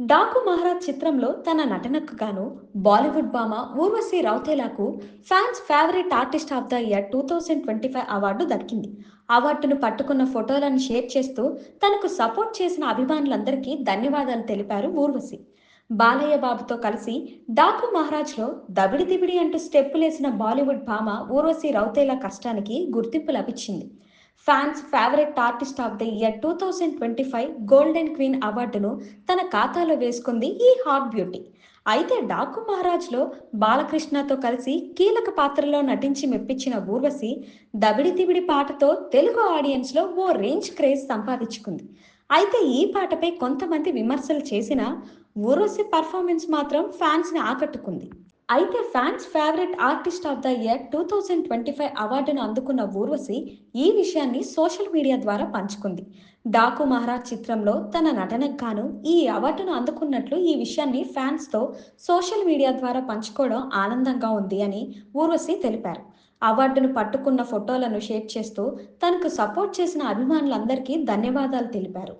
డాకు మహారాజ్ చిత్రంలో తన నటనకు గాను బాలీవుడ్ భామ Urvashi రౌతేలాకు fans favourite artist of the year two thousand twenty five award దక్కింది. అవార్డును పట్టుకున్న ఫోటోలను షేర్ చేస్తూ తనకు సపోర్ట్ చేసిన అభిమానులందరికీ ధన్యవాదాలు తెలిపారు ఊర్వశి. బాలయ్య బాబుతో కలిసి డాకు మహారాజ్లో దబిడి దిబిడి అంటూ స్టెప్పులేసిన బాలీవుడ్ భామ ఊర్వశి రౌతేలా కష్టానికి గుర్తింపు లభించింది. Fans favourite artist of the year two thousand twenty five golden queen అవార్డును తన ఖాతాలో వేసుకుంది ఈ హాట్ బ్యూటీ. అయితే డాకు మహారాజ్లో బాలకృష్ణతో కలిసి కీలక పాత్రలో నటించి మెప్పించిన ఊర్వశి దబిడి తిబిడి పాటతో తెలుగు ఆడియన్స్లో ఓ రేంజ్ క్రేజ్ సంపాదించుకుంది. అయితే ఈ పాటపై కొంతమంది విమర్శలు చేసినా ఊర్వశి పర్ఫార్మెన్స్ మాత్రం ఫ్యాన్స్ని ఆకట్టుకుంది. అయితే fans favourite artist of the year two thousand twenty five అవార్డును అందుకున్న ఊర్వశి ఈ విషయాన్ని సోషల్ మీడియా ద్వారా పంచుకుంది. డాకు మహారాజ్ చిత్రంలో తన నటనకు గాను ఈ అవార్డును అందుకున్నట్లు ఈ విషయాన్ని ఫ్యాన్స్తో సోషల్ మీడియా ద్వారా పంచుకోవడం ఆనందంగా ఉంది అని ఊర్వశి తెలిపారు. అవార్డును పట్టుకున్న ఫోటోలను షేర్ చేస్తూ తనకు సపోర్ట్ చేసిన అభిమానులందరికీ ధన్యవాదాలు తెలిపారు.